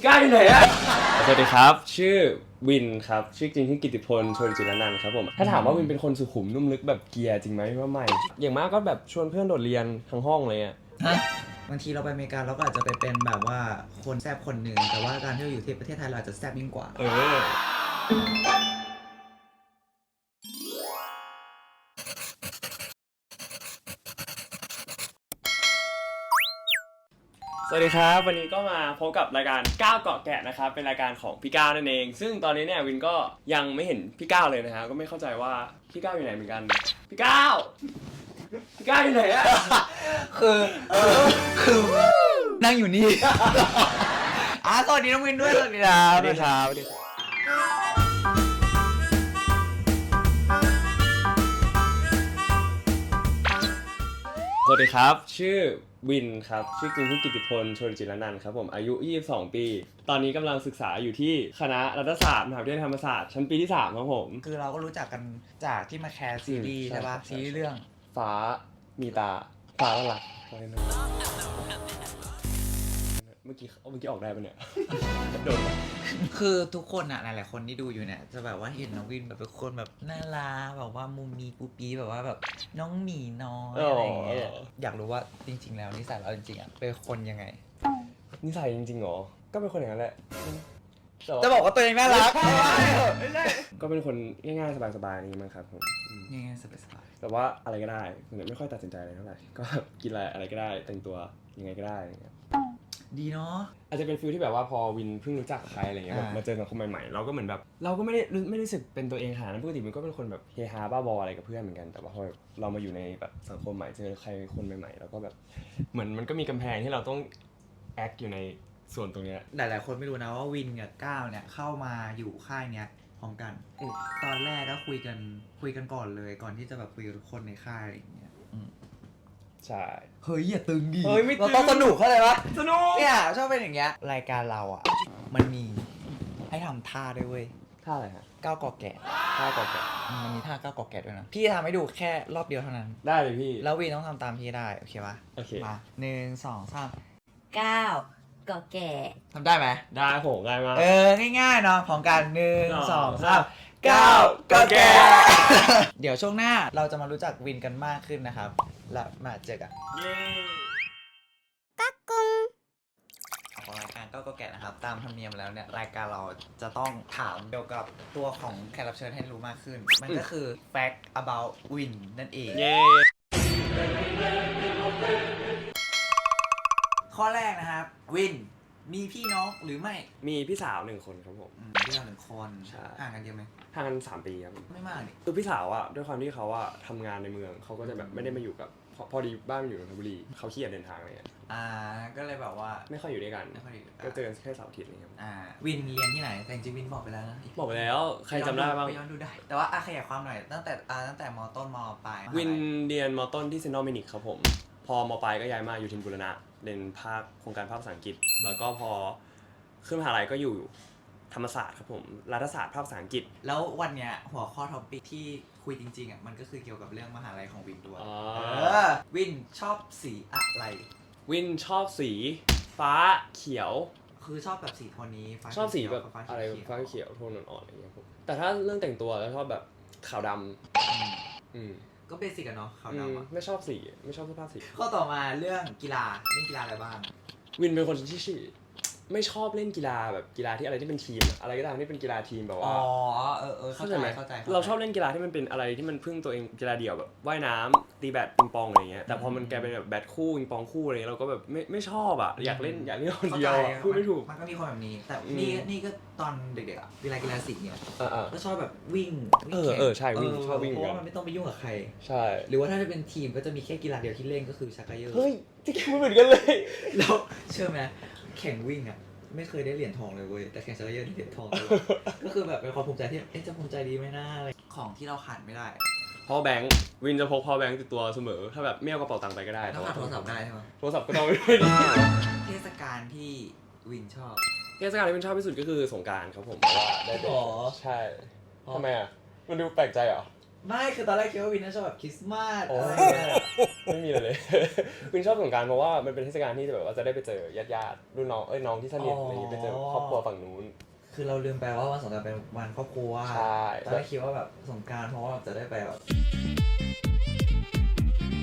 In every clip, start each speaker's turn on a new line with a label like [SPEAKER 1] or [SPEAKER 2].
[SPEAKER 1] พี่ก้าวอยู่ไหนอะสวัสดีครับ ชื่อวินครับชื่อจริงชื่อกิติพลชนจิรนันท์ครับผมถ้าถามว่าวินเป็นคนสุขุมนุ่มลึกแบบเกียร์จริงไหมว่าไม่อย่างมากก็แบบชวนเพื่อนโดดเรียนทั้งห้องเลยอะ
[SPEAKER 2] ฮะบางทีเราไปอเมริกาเราก็อาจจะไปเป็นแบบว่าคนแซบคนหนึ่งแต่ว่าการที่เราอยู่ที่ประเทศไทยเราอาจจะแซบยิ่งกว่า
[SPEAKER 1] เออ สวัสดีครับ วันนี้ก็มาพบกับรายการก้าวเกาะแกะนะครับเป็นรายการของพี่ก้าวนั่นเอง ซึ่งตอนนี้เนี่ยวินก็ยังไม่เห็นพี่ก้าวเลยนะครับก็ไม่เข้าใจว่าพี่ก้าวอยู่ไหนเหมือนกันพี่ก้าวพี่ก้าวอยู่ไหนอะ
[SPEAKER 2] คือคือนั่งอยู่นี่อะสวัสดีน้องวินด้วยสวัสดีครับ
[SPEAKER 1] สวัสดีครับสวัสดีครับสวัสดีครับ ชื่อ วินครับ ชื่อจริงชื่อกิติพลชนจิรนันท์ครับผมอายุ 22 ปี ตอนนี้กำลังศึกษาอยู่ที่คณะรัฐศาสตร์มหาวิทยาลัยธรรมศาสตร์ชั้นปีที่ 3 ครับผม
[SPEAKER 2] คือเราก็รู้จักกันจากที่มาแคสซีรีส์
[SPEAKER 1] อืม
[SPEAKER 2] ใช่ปะ
[SPEAKER 1] ใช่
[SPEAKER 2] ซีรีส์เรื่อง
[SPEAKER 1] ฟ้ามีตา ฟ้าหลักอะไรนะเมื่อกี้เมื่อกี้ออกได้ปะเนี่ยโดนปะ
[SPEAKER 2] คือทุกคนอะหลายๆคนที่ดูอยู่เนี่ยจะแบบว่าเห็นน้องวินแบบเป็นคนแบบน่ารักแบบว่ามุมมีปูปีแบบว่าแบบน้องหมีน้อยอะไรอย่างเงี้ยอยากรู้ว่าจริง ๆ แล้วนิสัยเราจริงๆอะเป็นคนยังไง
[SPEAKER 1] นิสัยจริงๆเหรอ ก็เป็นคนอย่างนั้นแหละแต่ว่า
[SPEAKER 2] จะบอกว่าตัวเองน่ารัก
[SPEAKER 1] ก็เป็นคนง่ายๆสบายๆนี่มั้งครับผมอืม
[SPEAKER 2] ง่ายๆสบาย
[SPEAKER 1] แต่ว่าอะไรก็ได้ส่วนใหญ่ไม่ค่อยตัดสินใจอะไรเท่าไหร่ก็แบบกินอะไรอะไรก็ได้แต่งตัวยังไงก็ได้อะไรเงี้ย
[SPEAKER 2] ๆ ดีเนาะ
[SPEAKER 1] อาจจะเป็นฟิลที่แบบว่าพอวินเพิ่งรู้จักใครอะไรเงี้ยแบบ
[SPEAKER 2] อ่าม
[SPEAKER 1] มาเจอสังคมใหม่ๆเราก็เหมือนแบบ เราก็ไม่ได้รู้ไม่ได้รู้สึกเป็นตัวเองขนาดนั้นปกติมันก็เป็นคนแบบเฮฮาบ้าบออะไรกับเพื่อนเหมือนกันแต่ว่าพอเรามาอยู่ในแบบสังคมใหม่เจอใครคนใหม่ๆแล้วก็แบบเหมือนมันก็มีกำแพงที่เราต้องแอคอยู่ในส่วนตรงเนี้ย
[SPEAKER 2] หลาย ๆ คนไม่รู้นะว่าวินกับก้าวเนี่ยเข้ามาอยู่ค่ายเนี้ยพร้อมกัน
[SPEAKER 1] อืม
[SPEAKER 2] ตอนแรกก็คุยกันคุยกันก่อนเลย ก่อนที่จะแบบคุยกับทุกคนในค่ายอะไรอย่างเงี้ยอืม
[SPEAKER 1] ใช่
[SPEAKER 2] เฮ้ยอย่าตึงดิ
[SPEAKER 1] เฮ้ยไม่ตึง
[SPEAKER 2] เราต้องสนุกเข้าใจปะ
[SPEAKER 1] สนุก
[SPEAKER 2] เนี่ยชอบเป็นอย่างเงี้ยรายการเราอะ มันมีให้ทำท่าด้วยเว้ย
[SPEAKER 1] ท่าอะไรฮะ
[SPEAKER 2] ก้าวกอแกะ
[SPEAKER 1] ท่าก่อนแกะ
[SPEAKER 2] อืมมันมีท่าก้าวกอแกะด้วยนะ พี่ทำให้ดูแค่รอบเดียวเท่านั้น
[SPEAKER 1] ได้เลยพี่
[SPEAKER 2] แล้ววินต้องทำตามพี่ได้ โอเคปะ
[SPEAKER 1] โอเค
[SPEAKER 2] มาหนึ่งสองสาม
[SPEAKER 3] ก้าวก็แก่
[SPEAKER 2] ทำได้ไหม
[SPEAKER 1] ได้ผมง่ายมาก
[SPEAKER 2] เออ ง่ายๆเนาะพร้อมกันหนึ่ง
[SPEAKER 1] ส
[SPEAKER 2] ส
[SPEAKER 1] อ
[SPEAKER 2] องง
[SPEAKER 1] สา
[SPEAKER 2] สามมก้าว
[SPEAKER 1] ก้าว
[SPEAKER 2] ก็แก่
[SPEAKER 1] ก็แก่
[SPEAKER 2] เดี๋ยวช่วงหน้าเราจะมารู้จักวินกันมากขึ้นนะครับ แล้วมาเจอกัน
[SPEAKER 1] เย้
[SPEAKER 2] ของรายการก้าวก็แก่นะครับ ตามธรรมเนียมแล้วเนี่ยรายการเราจะต้องถามเกี่ยวกับตัวของแขกรับเชิญให้รู้มากขึ้น มันก็คือ fact about win นั่นเอง
[SPEAKER 1] เย้
[SPEAKER 2] ข้อแรกนะครับ วิน มีพี่น้องหรือไม่
[SPEAKER 1] มีพี่สาวหนึ่งคนครับผม
[SPEAKER 2] อืมพี่น้องหนึ่งคน
[SPEAKER 1] ใช่
[SPEAKER 2] ห่างกันเยอะไหม
[SPEAKER 1] ห่างกันสามปีครับ
[SPEAKER 2] ไม่มากนี่
[SPEAKER 1] คือพี่สาวอะด้วยความที่เขาอะทำงานในเมืองเขาก็จะแบบไม่ได้มาอยู่กับ พอพอดีบ้านมันอยู่นนทบุรีเขาขี้เกียจเดินทางอะไรเงี้ย
[SPEAKER 2] อ่าก็เลยแบบว่า
[SPEAKER 1] ไม่ค่อยอยู่ด้วยกัน
[SPEAKER 2] ไม่ค่อยดี
[SPEAKER 1] ก็เจอกันแค่เสาร์อาทิตย์นี่ครับ
[SPEAKER 2] อ่าวินเรียนที่ไหนแต่จริงๆวินบอกไปแล้วนะ
[SPEAKER 1] บอกไปแล้วใครจำได้บ้าง
[SPEAKER 2] ปย้อนดูได้ แต่ว่าอะขยายความหน่อยตั้งแต่อ่าตั้งแต่มต้นมปลาย
[SPEAKER 1] วินเรียนมต้นที่เซนต์นอมินิกครับผม พอมปลายก็ย้ายมาอยู่ทินบุรณะเรียนภาคโครงการภาคภาษาอังกฤษ แล้วก็พอขึ้นมหาลัยก็อยู่ ธรรมศาสตร์ครับผมรัฐศาสตร์ภาคภาษาอังกฤษ
[SPEAKER 2] แล้ววันเนี้ยหัวข้อท็อปิกที่คุยจริงๆอะมันก็คือเกี่ยวกับเรื่องมหาลัยของวินด้วย
[SPEAKER 1] อ๋อ
[SPEAKER 2] เออวินชอบสีอะไร
[SPEAKER 1] วินชอบสีฟ้าเขียว
[SPEAKER 2] คือชอบแบบสีโทนนี้ฟ้า
[SPEAKER 1] ชอบสี
[SPEAKER 2] เขียว
[SPEAKER 1] แบบ
[SPEAKER 2] ฟ้า
[SPEAKER 1] อะไร
[SPEAKER 2] เขียว
[SPEAKER 1] ฟ้าเขียวโทนอ่อนๆอะไรอย่างเงี้ยครับแต่ถ้าเรื่องแต่งตัวแล้วชอบแบบขาวด
[SPEAKER 2] อืมำ
[SPEAKER 1] อืม
[SPEAKER 2] ก็เบสิกอะเนาะขาว
[SPEAKER 1] อืม
[SPEAKER 2] ดำอะ
[SPEAKER 1] ไม่ชอบสีไม่ชอบเสื้อผ้าสี
[SPEAKER 2] ข้อต่อมาเรื่องกีฬาเล่นกีฬาอะไรบ้าง
[SPEAKER 1] วินเป็นคนที่ชื่อ ไม่ชอบเล่นกีฬาแบบกีฬาที่อะไรที่เป็นทีมอะอะไรก็ตามที่เป็นกีฬาทีมแบบ
[SPEAKER 2] อ๋
[SPEAKER 1] ว่า
[SPEAKER 2] อเออเออเข้า
[SPEAKER 1] เข้า
[SPEAKER 2] ใจ
[SPEAKER 1] ใจไหม
[SPEAKER 2] เข้าใจ
[SPEAKER 1] เราชอบเล่นกีฬาที่มันเป็นอะไรที่มันพึ่งตัวเองกีฬาเดี่ยวแบบว่ายน้ำตีแบดปิงปองอะไรเงี้ยแต่พอมันกลายเป็นแบบแบดคู่ปิงปองคู่อะไรเงี้ยเราก็แบบไม่ไม่ชอบอะอยากเล่นอยากเล่นคน
[SPEAKER 2] เข้า
[SPEAKER 1] เดี
[SPEAKER 2] ใจ
[SPEAKER 1] ยวอะพูดไม่ถูก
[SPEAKER 2] มันก็มีคนแบบนี้ แต่
[SPEAKER 1] อืม
[SPEAKER 2] นี่นี่ก็ตอนเด็กๆอะเวลากีฬาสีเนี่ย
[SPEAKER 1] อ่า
[SPEAKER 2] ก็ชอบแบบวิ่ง
[SPEAKER 1] เออ
[SPEAKER 2] แข่ง
[SPEAKER 1] เออใช่วิ่งชอบวิ่ง
[SPEAKER 2] เพราะ
[SPEAKER 1] เหมือนกัน
[SPEAKER 2] ว่ามันไม่ต้องไปยุ่งกับใคร
[SPEAKER 1] ๆใช่
[SPEAKER 2] หรือว่าถ้าจะเป็นทีมก็จะมีแค่กีฬาเดียวที่เล่นก็คือชักเกยอร์
[SPEAKER 1] เฮ้ยที่คิดเหมือนกันเลย
[SPEAKER 2] แล้วเชื่อไหม แข่งวิ่งอะไม่เคยได้เหรียญทองเลยเว้ย แต่แข่งชักเกยอร์ได้เหรียญทองเลยก็คือแบบเป็นความภูมิใจที่เอ๊ะจะภูมิใจดีไหมนะอะไรของที่เราขาดไม่ได้
[SPEAKER 1] พอแบงค์วินจะพกพอแบงค์ติดตัวเสมอ ถ้าแบบไม่เอากระเป๋าตังค์ไปก็ได้
[SPEAKER 2] แล้วขาดโทรศัพท์ได้ใช่ไหม
[SPEAKER 1] โทรศัพท์ก็ต้องไปด้วย
[SPEAKER 2] เทศกาลที่วินชอบ
[SPEAKER 1] เทศกาลที่วินชอบที่สุดก็คือสงกรารครับผมเพราะว่าได้ไป
[SPEAKER 2] หรอ
[SPEAKER 1] ใช่ทำไมอะมันดูแปลกใจเหรอ
[SPEAKER 2] ไม่คือตอนแรกคิดว่าวินน่าชอบแบบคริสต์มาส
[SPEAKER 1] โอ้
[SPEAKER 2] อะไร
[SPEAKER 1] ย
[SPEAKER 2] เงี้ย
[SPEAKER 1] ไม่มีเลยเลย วินชอบสงกรารเพราะว่ามันเป็นเทศกาลที่แบบว่าจะได้ไปเจอญาติญาติๆรุ่นน้องเอ้ยน้องที่สนิทอะไรอย่างงี้ไปเจอครอบครัวฝั่งนู้น
[SPEAKER 2] คือเราลืมไปว่าวันสงกรานต์เป็นวันครอบครัว
[SPEAKER 1] ใช่
[SPEAKER 2] ตอนแรกคิดว่าแบบสงกรารเพราะว่าจะได้ไปแบบ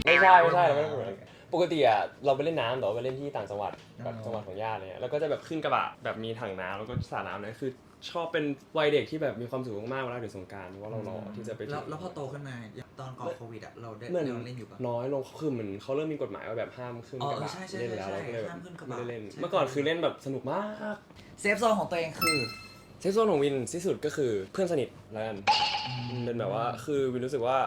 [SPEAKER 1] ไม่ใช่ไม่ใช่เราไม่ได้เป็นแบบนั้นปกติอะเราไปเล่นน้ำแต่ว่าไปเล่นที่ต่างจังหวัดแบบ
[SPEAKER 2] อ๋อ
[SPEAKER 1] จังหวัดของญาติอะไรเนี่ยแล้วก็จะแบบขึ้นกระบะแบบมีถังน้ำแล้วก็สาดน้ำเลยคือ ชอบเป็นวัยเด็กที่แบบมีความสุขมากๆเวลาถึงสงกรารเพราะว่าเรารอที่จะไปถึง
[SPEAKER 2] แล้วแล้วพอโตขึ้นมาตอนก่อนโควิดอะเราได้
[SPEAKER 1] เหมือน
[SPEAKER 2] เราเล่นอยู่ปะ
[SPEAKER 1] น้อยลงคือเหมือนเขาเริ่มมีกฎหมายว่าแบบห้ามขึ้น
[SPEAKER 2] อ๋อก
[SPEAKER 1] ระบะ
[SPEAKER 2] ใช่ใช่
[SPEAKER 1] เล่นแล้ว
[SPEAKER 2] ใช่
[SPEAKER 1] เราก็เลยแบบ
[SPEAKER 2] ห้ามขึ้นกระบะ
[SPEAKER 1] ไม่ได้เล่น
[SPEAKER 2] ใช่
[SPEAKER 1] เมื่อก่อนคือเล่นแบบสนุกมาก
[SPEAKER 2] เซฟโซนของตัวเองคือ
[SPEAKER 1] เซฟโซนของวินที่สุดก็คือเพื่อนสนิทแล้วกันเป็นแบบว่าคือวินรู้สึกว่า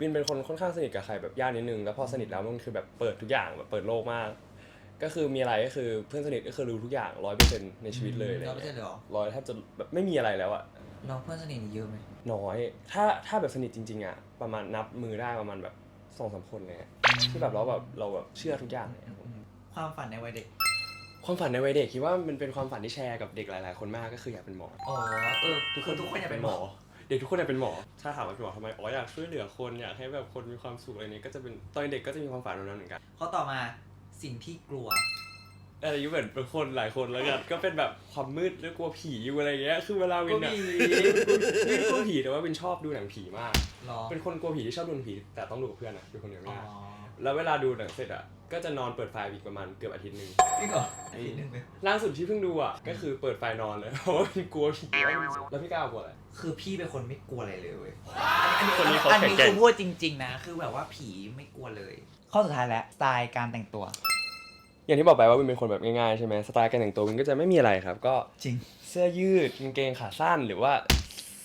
[SPEAKER 1] วินเป็นคนค่อนข้างสนิทกับใครแบบญาตินิดนึงแล้วพอสนิทแล้วมันคือแบบเปิดทุกอย่างแบบเปิดโลกมาก ก็คือมีอะไรก็คือเพื่อนสนิทก็คือรู้ทุกอย่างร้อยเปอร์เซ็นต์ในชีวิตเลยอะไร
[SPEAKER 2] ร้อยเปอร์เซ็น
[SPEAKER 1] เงี้
[SPEAKER 2] ต์
[SPEAKER 1] ย
[SPEAKER 2] เลยเหรอ
[SPEAKER 1] ร้อยแทบจะแบบไม่มีอะไรแล้วอะ
[SPEAKER 2] เราเพื่อนสนิทนี่เยอะไหม
[SPEAKER 1] น้อย ถ้าถ้าแบบสนิทจริงๆอะประมาณนับมือได้ประมาณแบบสองสามคนเลยอะที่แบบเราแบบเราแบบเชื่อทุกอย่างเลยครับผม
[SPEAKER 2] ความฝันในวัยเด็ก
[SPEAKER 1] ความฝันในวัยเด็กคิดว่ามันเป็นความฝันที่แชร์กับเด็กหลาย ๆ คนมากก็คืออยากเป็นหมอ
[SPEAKER 2] อ๋อ เออทุกคนทุกคนอยากเป็นหมอ
[SPEAKER 1] เด็กทุกคนอยากเป็นหมอ ถ้าถามว่าเป็นหมอทำไมอ๋ออยากช่วยเหลือคนอยากให้แบบคนมีความสุขอะไรนี้ก็จะเป็นตอนเด็กก็จะมีความฝันแบบนั้นเหมือนกัน
[SPEAKER 2] ข้อต่อมา สิ่งที่กลัว
[SPEAKER 1] อะไรอยู่เหมือนเป็นคนหลายคนแล้วกัน ก็เป็นแบบความมืดแล้วกลัวผีอยู่อะไรเงี้ย คือเวลาวินอะ
[SPEAKER 2] กลัวผี
[SPEAKER 1] ไม่ได้กลัวผีแต่ว่าวินชอบดูหนังผีมาก
[SPEAKER 2] หรอ
[SPEAKER 1] เป็นคนกลัวผีที่ชอบดูหนังผี แต่ต้องดูกับเพื่อนอะดูคนเดียวไม่
[SPEAKER 2] อ๋อ
[SPEAKER 1] ได้แล้วเวลาดูหนังเสร็จอะก็จะนอนเปิดไฟอีกประมาณเกือบอาทิตย์หนึ่ง
[SPEAKER 2] จริงเหรออาทิตย์หนึ่งเลย
[SPEAKER 1] ล่าสุดที่เพิ่งดูอะก็คือเปิดไฟนอนเลยเพราะว่าวินกลัวผีแล้วพี่ก้าวกลัวอะไร
[SPEAKER 2] คือพี่เป็นคนไม่กลัวอะไรเลยเว้ย
[SPEAKER 1] คนนี้เขา
[SPEAKER 2] อัน
[SPEAKER 1] แข็ง
[SPEAKER 2] นี้
[SPEAKER 1] แกร่
[SPEAKER 2] คื
[SPEAKER 1] ง
[SPEAKER 2] อพูดจริง ๆ นะ คือแบบว่าผีไม่กลัวเลย ข้อสุดท้ายแล้วสไตล์การแต่งตัว
[SPEAKER 1] อย่างที่บอกไปว่าวินเป็นคนแบบง่ายๆใช่ไหมสไตล์การแต่งตัววินก็จะไม่มีอะไรครับ ก็
[SPEAKER 2] จริง
[SPEAKER 1] เสื้อยืดกางเกงขาสั้นหรือว่า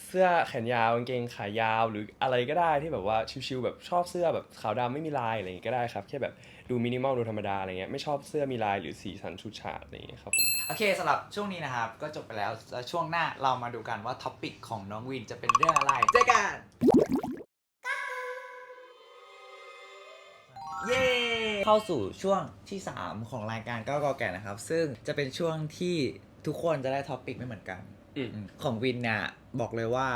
[SPEAKER 1] เสื้อแขนยาวกางเกงขายาวหรืออะไรก็ได้ที่แบบว่าชิวๆแบบชอบเสื้อแบบขาวดำไม่มีลายอะไรอย่างงี้ก็ได้ครับแค่แบบดูมินิมอลดูธรรมดาอะไรเงี้ยไม่ชอบเสื้อมีลายหรือสีสันชุดฉาดอะไรอย่างเงี้ยครับผม
[SPEAKER 2] โอเคสำหรับช่วงนี้นะครับ ก็จบไปแล้วแล้วช่วงหน้าเรามาดูกันว่าท็อปิกของน้องวินจะเป็นเรื่องอะไรเจอกัน เข้าสู่ช่วงที่ 3 ของรายการก้าวกอแก่นะครับ ซึ่งจะเป็นช่วงที่ทุกคนจะได้ท็อปิกไม่เหมือนกัน
[SPEAKER 1] อืม
[SPEAKER 2] ของวินเนี่ยบอกเลยว่า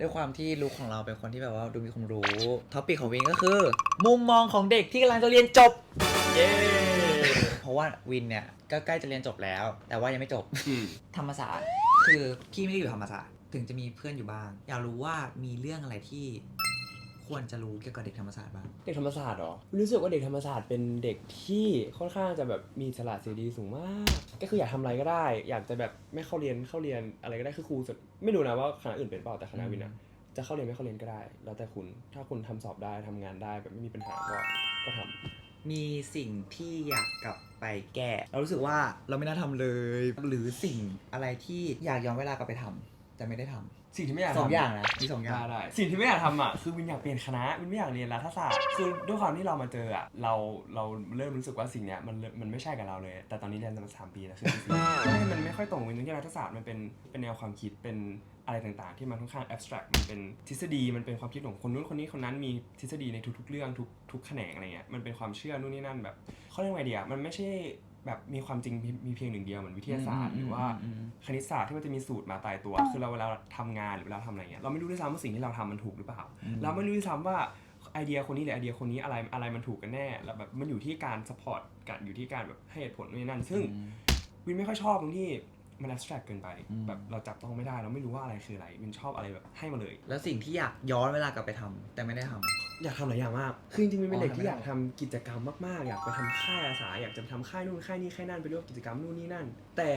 [SPEAKER 2] ด้วยความที่ลูกของเราเป็นคนที่แบบว่าดูมีความรู้ท็อปิกของวินก็คือ มุมมองของเด็กที่กำลังจะเรียนจบ
[SPEAKER 1] เย้
[SPEAKER 2] เพราะว่าวินเนี่ยก็ใกล้จะเรียนจบแล้ว แต่ว่ายังไม่จบ
[SPEAKER 1] อืม
[SPEAKER 2] ธรรมศาสตร์คือพี่ไม่ได้อยู่ธรรมศาสตร์ถึงจะมีเพื่อนอยู่บ้าง อยากรู้ว่ามีเรื่องอะไรที่ ควรจะรู้เกี่ยวกับเด็กธรรมศาสตร์บ้าง
[SPEAKER 1] เด็กธรรมศาสตร์เหรอ รู้สึกว่าเด็กธรรมศาสตร์เป็นเด็กที่ค่อนข้างจะแบบมีฉลาดเสรีสูงมาก ก็คืออยากทำอะไรก็ได้ อยากจะแบบไม่เข้าเรียนเข้าเรียนอะไรก็ได้คือครูสุดไม่รู้นะว่าคณะอื่นเป็นเปล่าแต่คณะวินอะจะเข้าเรียนไม่เข้าเรียนก็ได้ แล้วแต่คุณถ้าคุณทำสอบได้ทำงานได้แบบไม่มีปัญหาก็ก็ทำ
[SPEAKER 2] มีสิ่งที่อยากกลับไปแก้เรารู้สึกว่าเราไม่น่าทำเลย หรือสิ่งอะไรที่อยากย้อนเวลากลับไปทำแต่ไม่ได้ทำ
[SPEAKER 1] สิ่งที่ไม่อยาก
[SPEAKER 2] สอง
[SPEAKER 1] ทำ
[SPEAKER 2] อย่างนะมีสองอย่าง
[SPEAKER 1] ได้ได้สิ่งที่ไม่อยากทำอะคือวินอยากเปลี่ยนคณะวินไม่อยากเรียนรัฐศาสตร์คือด้วยความที่เรามาเจออะเราเราเริ่มรู้สึกว่าสิ่งเนี้ยมันมันไม่ใช่กับเราเลย แต่ตอนนี้เรียนมาสามปีแล้วซึ่งจริงๆไม่มันไม่ค่อยตรงวินตรงที่รัฐศาสตร์มันเป็นเป็นแนวความคิดเป็นอะไรต่างๆ ที่มันค่อนข้าง abstract มันเป็นทฤษฎีมันเป็นความคิดของคนนู้นคนนี้คนนั้นมีทฤษฎีในทุกๆ เรื่องทุกทุกแขนงอะไรเงี้ยมันเป็นความเชื่อนู่นนี่นั่นแบบเขาเรียกว่าไงดีอะมันไม่ใช่ แบบมีความจริงมีเพียงหนึ่งเดียวเหมือนวิทยาศาสตร์หรือว่า
[SPEAKER 2] อืมอืม
[SPEAKER 1] คณิตศาสตร์ที่มันจะมีสูตรมาตายตัว คือเราเวลาทำงานหรือเวลาทำอะไรเงี้ยเราไม่รู้ด้วยซ้ำว่าสิ่งที่เราทำมันถูกหรือเปล่า
[SPEAKER 2] อืม
[SPEAKER 1] เราไม่รู้ด้วยซ้ำว่าไอเดียคนนี้หรือไอเดียคนนี้อะไรอะไรมันถูกกันแน่แล้วแบบมันอยู่ที่การสปอร์ตกันอยู่ที่การแบบให้เหตุผลนู่นนนั่นซึ่งวินไม่ค่อยชอบตรงที่ มัน abstract เกินไป
[SPEAKER 2] อืม
[SPEAKER 1] แบบเราจับต้องไม่ได้เราไม่รู้ว่าอะไรคืออะไรวินชอบอะไรแบบให้มาเลย
[SPEAKER 2] แล้วสิ่งที่อยากย้อนเวลากลับไปทำแต่ไม่ได้ทำ
[SPEAKER 1] อยากทำหลายอย่างมากคือจริงๆวินเป็นเด็ก
[SPEAKER 2] อ๋อ
[SPEAKER 1] ที่
[SPEAKER 2] ทำไม่
[SPEAKER 1] อยากทำกิจกรรมมากๆ อยากไปทำค่ายอาสาอยากจะไปทำค่ายนู่นค่ายนี่ค่ายนั่นไปร่วมกิจกรรมนู่นนี่นั่น แต่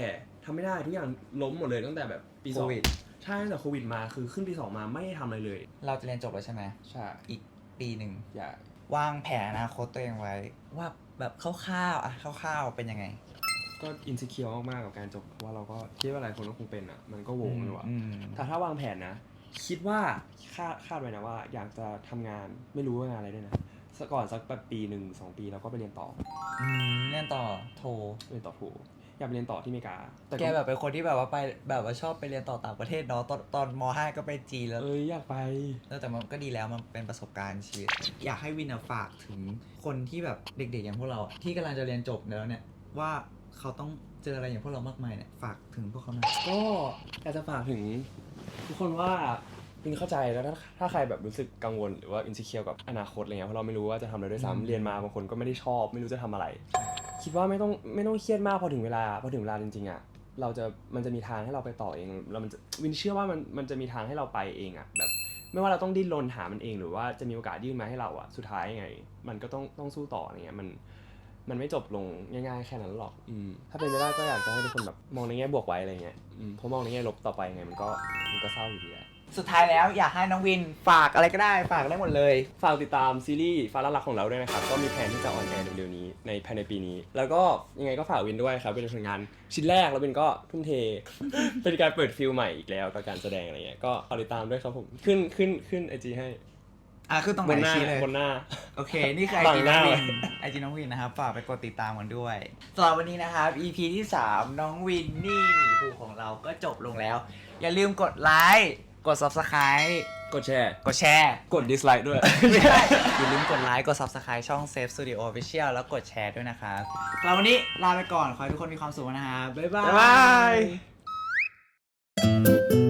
[SPEAKER 1] ทำไม่ได้ทุกอย่างล้มหมดเลยตั้งแต่แบบปีส
[SPEAKER 2] โค
[SPEAKER 1] อง
[SPEAKER 2] วิด
[SPEAKER 1] ใช่ตั้งแต่โควิดมาคือขึ้นปีสองมาไม่ได้ทำอะไรเลย
[SPEAKER 2] เราจะเรียนจบแล้วใช่ไหม
[SPEAKER 1] ใช่
[SPEAKER 2] อีกปีหนึ่ง
[SPEAKER 1] อยาก
[SPEAKER 2] วางแผนอนาคตตัวเองไว้ ว่าแบบคร่าวๆอะคร่าวๆเป็นยังไง
[SPEAKER 1] ก็อินสิเคียวมากๆกับการจบเพราะว่าเราก็คิดว่าหลายคนก็คงเป็นอะมันก็โหวงอยู่อะ
[SPEAKER 2] อืม
[SPEAKER 1] แต่ถ้าวางแผนนะ คิดว่าคาดคาดไว้นะว่า อยากจะทำงานไม่รู้ว่างานอะไรด้วยนะสักก่อนสักแบบปีหนึ่งสองปีแล้วก็ไปเรียนต่อ
[SPEAKER 2] อืมเรียนต่อโท
[SPEAKER 1] เรียนต่อโทอยากไปเรียนต่อที่อเมริกาแต่
[SPEAKER 2] แกแบบเป็นคนที่แบบว่าไปแบบว่าชอบไปเรียนต่อต่างประเทศเนาะตอนตอนม .5 ก็ไปจีนแล้ว
[SPEAKER 1] เอ้ยอยากไป
[SPEAKER 2] เออแต่มันก็ดีแล้วมันเป็นประสบการณ์ชีวิต อยากให้วินอะฝากถึงคนที่แบบเด็กๆอย่างพวกเราอะที่กำลังจะเรียนจบแล้วเนี่ยว่า เขาต้องเจออะไรอย่างพวกเรามากมายเนี่ยฝากถึงพวกเขาหน่อย
[SPEAKER 1] ก็อยากจะฝากถึงทุกคนว่าวินเข้าใจแล้วถ้าถ้าใครแบบรู้สึกกังวลหรือว่าอินสิเคียวกับอนาคตอะไรเงี้ยเพราะเราไม่รู้ว่าจะทำอะไรด้วย
[SPEAKER 2] อืม
[SPEAKER 1] ซ้ำเรียนมาบางคนก็ไม่ได้ชอบ ไม่รู้จะทำอะไร คิดว่าไม่ต้องไม่ต้องเครียดมากพอถึงเวลาพอถึงเวลาจริงๆอะเราจะมันจะมีทางให้เราไปต่อเองแล้วมันจะวินเชื่อว่ามันมันจะมีทางให้เราไปเองอะแบบ ไม่ว่าเราต้องดิ้นรนหามันเอง หรือว่าจะมีโอกาสยื่นมาให้เราอะสุดท้ายยังไง มันก็ต้องต้องสู้ต่ออะไรเงี้ยมัน มันไม่จบลงง่ายๆแค่นั้นหรอก อืมถ้าเป็นไปได้ก็อยากจะให้ทุกคนแบบมองในแง่บวกไว้อะไรเงี้ยอืมเพราะมองในแง่ลบต่อไปไงมันก็มันก็เศร้าอยู่ดีอะ
[SPEAKER 2] สุดท้ายแล้วอยากให้น้องวินฝากอะไรก็ได้ฝากได้หมดเลย
[SPEAKER 1] ฝากติดตามซีรีส์ฟ้าละลักของเราด้วยนะครับ ก็มีแผนที่จะออนแอร์เร็วๆนี้ในภายในปีนี้ แล้วก็ยังไงก็ฝากวินด้วยครับเป็นผลงานชิ้นแรกแล้ววินก็ทุ่มเท เป็นการเปิดฟิลใหม่อีกแล้วกับการแสดงอะไรเงี้ยก็ฝากติดตามด้วยครับผมขึ้นขึ้นขึ้นไอจีให้
[SPEAKER 2] อะคือตรง
[SPEAKER 1] บ
[SPEAKER 2] ไหน
[SPEAKER 1] นหน้า
[SPEAKER 2] ชี้เลย
[SPEAKER 1] บนหน้า
[SPEAKER 2] โอเค นี่คือไอ
[SPEAKER 1] บัง
[SPEAKER 2] จี
[SPEAKER 1] ห
[SPEAKER 2] น้อ
[SPEAKER 1] น้าง
[SPEAKER 2] วิน
[SPEAKER 1] เลย
[SPEAKER 2] ไอจีน้องวินนะครับ ฝากไปกดติดตามกันด้วยสำหรับวันนี้นะครับ EP ที่ 3 น้องวินนี่หมีภูของเราก็จบลงแล้ว อย่าลืมกดไลค์ กด Subscribe
[SPEAKER 1] กดแชร์
[SPEAKER 2] กดแชร์
[SPEAKER 1] กด dislike ด้วย
[SPEAKER 2] ไม่ได้อย่าลืมกดไลค์ กด Subscribe ช่อง Safe Studio Official แล้วกดแชร์ด้วยนะครับเราวันนี้ลาไปก่อน ขอให้ทุกคนมีความสุขนะครับ บ๊ายบา
[SPEAKER 1] บ๊ายบาย
[SPEAKER 2] ย